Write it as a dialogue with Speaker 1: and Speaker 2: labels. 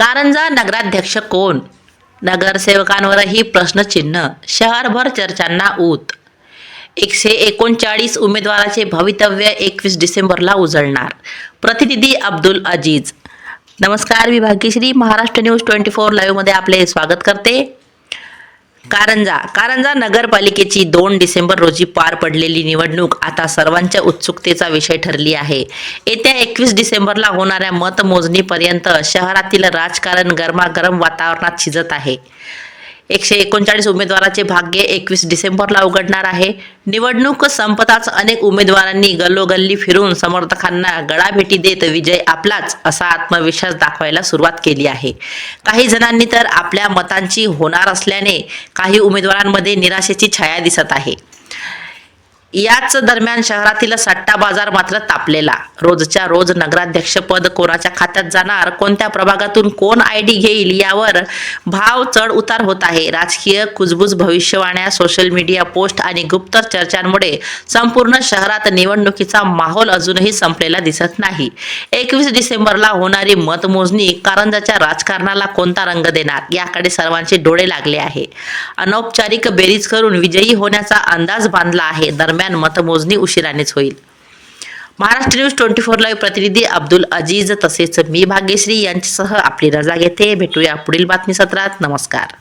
Speaker 1: कारंजा नगराध्यक्ष कोण? नगरसेवकांवरही प्रश्नचिन्ह शहरभर चर्चांना ऊत. एकशे एकोणचाळीस उमेदवाराचे भवितव्य एकवीस डिसेंबरला उजळणार. प्रतिनिधी अब्दुल अजीज. नमस्कार मी Bhagyashree Maharashtra news twenty four लाईव्हमध्ये आपले स्वागत करते. कारंजा. कारंजा नगरपालिकेची दोन डिसेंबर रोजी पार पडलेली निवडणूक आता सर्वांच्या उत्सुकतेचा विषय ठरली आहे. येत्या एकवीस डिसेंबरला होणाऱ्या मतमोजणीपर्यंत शहरातील राजकारण गरमागरम वातावरणात शिजत आहे. एकशे एकोणचाळीस उमेदवाराचे भाग्य एकवीस डिसेंबरला उघडणार आहे. निवडणूक संपताच अनेक उमेदवारांनी गल्लोगल्ली फिरून समर्थकांना गळाभेटी देत विजय आपलाच असा आत्मविश्वास दाखवायला सुरुवात केली आहे. काही जणांनी तर आपल्या मतांची होणार असल्याने काही उमेदवारांमध्ये निराशेची छाया दिसत आहे. याच दरम्यान शहरातील सट्टा बाजार मात्र तापलेला. रोजच्या रोज नगराध्यक्षपद कोणाच्या खात्यात जाणार. कोणत्या प्रभागातून कोण आय डी घेईल यावर भाव चढ उतार होत आहे. राजकीय कुजबूज भविष्यवाण्या सोशल मीडिया पोस्ट आणि गुप्त चर्चांमुळे संपूर्ण शहरात निवडणुकीचा माहोल अजूनही संपलेला दिसत नाही. एकवीस डिसेंबरला होणारी मतमोजणी कारंजाच्या राजकारणाला कोणता रंग देणार? याकडे सर्वांचे डोळे लागले आहे. अनौपचारिक बेरीज करून विजयी होण्याचा अंदाज बांधला आहे. दरम्यान मतमोजणी उशिरानेच होईल. Maharashtra news twenty four live प्रतिनिधी अब्दुल अजीज तसेच मी भाग्यश्री यांच्यासह आपली रजा घेते. भेटूया पुढील बातमी सत्रात नमस्कार.